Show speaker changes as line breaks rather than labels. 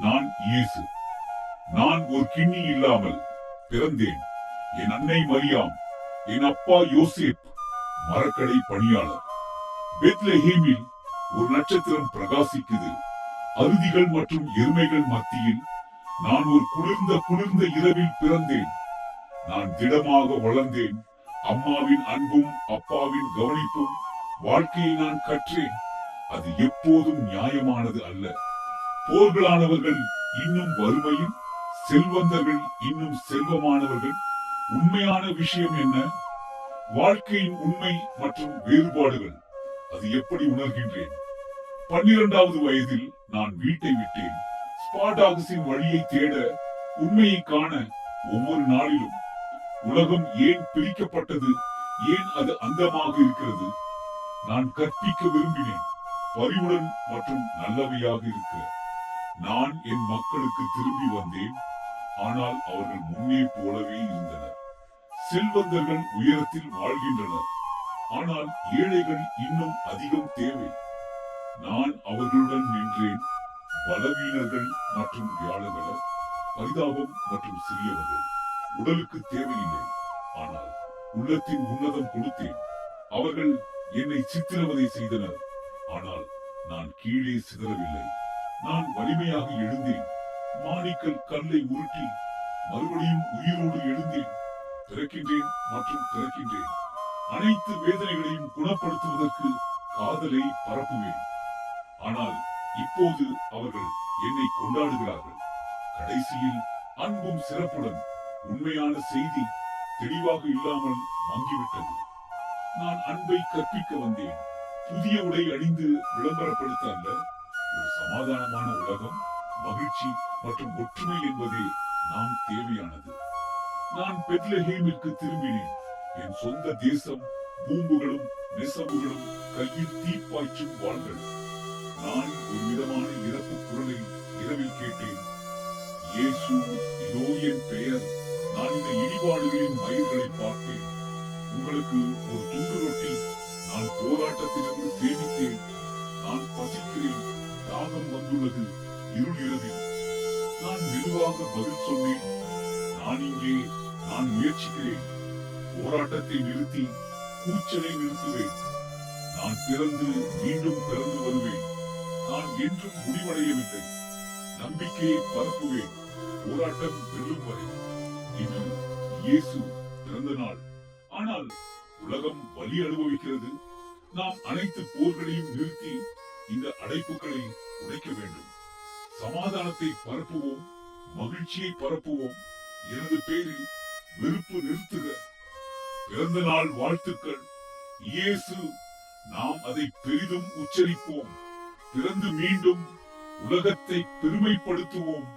நான் இயேசு. நான் ஒரு கிண்ணி இல்லாமல் பிறந்தேன். என் அன்னை மரியாம் என் அப்பா யோசேப் மரக்கடை பணியாளர். பெத்லஹேமில் ஒரு நட்சத்திரம் பிரகாசிக்குது. அருதிகள் மற்றும் எருமைகள் மத்தியில் நான் ஒரு குளிர்ந்த குளிர்ந்த இரவில் பிறந்தேன். நான் திடமாக வளர்ந்தேன். அம்மாவின் அன்பும் அப்பாவின் கவனிப்பும் வாழ்க்கையை நான் கற்றேன். அது எப்போதும் நியாயமானது அல்ல. போர்களானவர்கள் இன்னும் வறுமையில் செல்வந்தர்கள் இன்னும் செல்வமானவர்கள். உண்மையான விஷயம் என்ன? வாழ்க்கையின் உண்மை மற்றும் வேறுபாடுகள். அது எப்படி உணர்கின்றேன்? பன்னிரண்டாவது வயதில் நான் வீட்டை விட்டேன். ஸ்பாடாகஸின் வழியை தேட உண்மையை காண ஒவ்வொரு நாளிலும். உலகம் ஏன் பிரிக்கப்பட்டது? ஏன் அது அந்தமாக இருக்கிறது? நான் கற்பிக்க விரும்பினேன். பரிவுடன் மற்றும் நல்லவையாக இருக்க. நான் என் மக்களுக்கு திரும்பி வந்தேன். ஆனால் அவர்கள் முன்னே போலவே இருந்தனர். செல்வந்தர்கள் உயரத்தில் வாழ்கின்றனர். ஆனால் ஏழைகள் இன்னும் அதிகம் தேவை. நான் அவர்களுடன் நின்றேன். பலவீனர்கள் மற்றும் வியாழர்கள் பரிதாபம் மற்றும் சிறியவர்கள். உடலுக்கு தேவையில்லை. ஆனால் உள்ளத்தின் உன்னதம் கொடுத்தேன். அவர்கள் என்னை சித்திரவதை செய்தனர். ஆனால் நான் கீழே சிதறவில்லை. நான் வலிமையாக எழுந்தேன். மாணிக்கல் கல்லை உருட்டி மறுபடியும் உயிரோடு எழுந்தேன். பிறக்கின்றேன் மற்றும் பிறக்கின்றேன் அனைத்து வேதனைகளையும் குணப்படுத்துவதற்கு காதலை பரப்புவேன். ஆனால் இப்போது அவர்கள் என்னை கொண்டாடுகிறார்கள். கடைசியில் அன்பும் சிறப்புடன் உண்மையான செய்தி தெளிவாக இல்லாமல் மங்கிவிட்டது. நான் அன்பை கற்பிக்க வந்தேன். புதிய உடை அணிந்து விளம்பரப்படுத்த அல்ல. ஒரு சமாதானமான உலகம் மகிழ்ச்சி மற்றும் ஒற்றுமை என்பதே நாம் தேவையானது. நான் பெத்லஹேமிற்கு திரும்பினேன். என் சொந்த தேசம் பூம்புகளும் நெசவுகளும் கையில் தீப்பாய்ச்சும் வாள்கள் நான் ஒரு விதமான இறப்பு குரலை இரவில் கேட்டேன். இயேசு இதோ என் பெயர். நான் இந்த இடிபாடுகளின் மயிர்களை பார்த்தேன். உங்களுக்கு ஒரு துண்டு ரொட்டி. நான் போராட்டத்திலிருந்து சேமித்தேன். நான் பசிக்கிறேன். தாகம் வந்துள்ளது. இருள் நான் மெதுவாக பதில் சொன்னேன். நான் இங்கே நான் முயற்சிக்கிறேன். போராட்டத்தை நிறுத்தி கூச்சலை நிறுத்துவேன். நான் பிறந்து மீண்டும் பிறந்து வருவேன். நான் என்றும் முடிவடையவில்லை. நம்பிக்கையை பரப்புவேன். போராட்டம் வெல்லும் வரை. இன்று இயேசு பிறந்த நாள். ஆனால் உலகம் வலி அனுபவிக்கிறது. நாம் அனைத்து போர்களையும் நிறுத்தி இந்த அடைப்புகளை உடைக்க வேண்டும். சமாதானத்தை பரப்புவோம் மகிழ்ச்சியை பரப்புவோம். எனது பேரில் வெறுப்பு நிறுத்துக. பிறந்த நாள் வாழ்த்துக்கள். இயேசு நாம் அதை பெரிதும் உச்சரிப்போம். பிறந்து மீண்டும் உலகத்தை பெருமைப்படுத்துவோம்.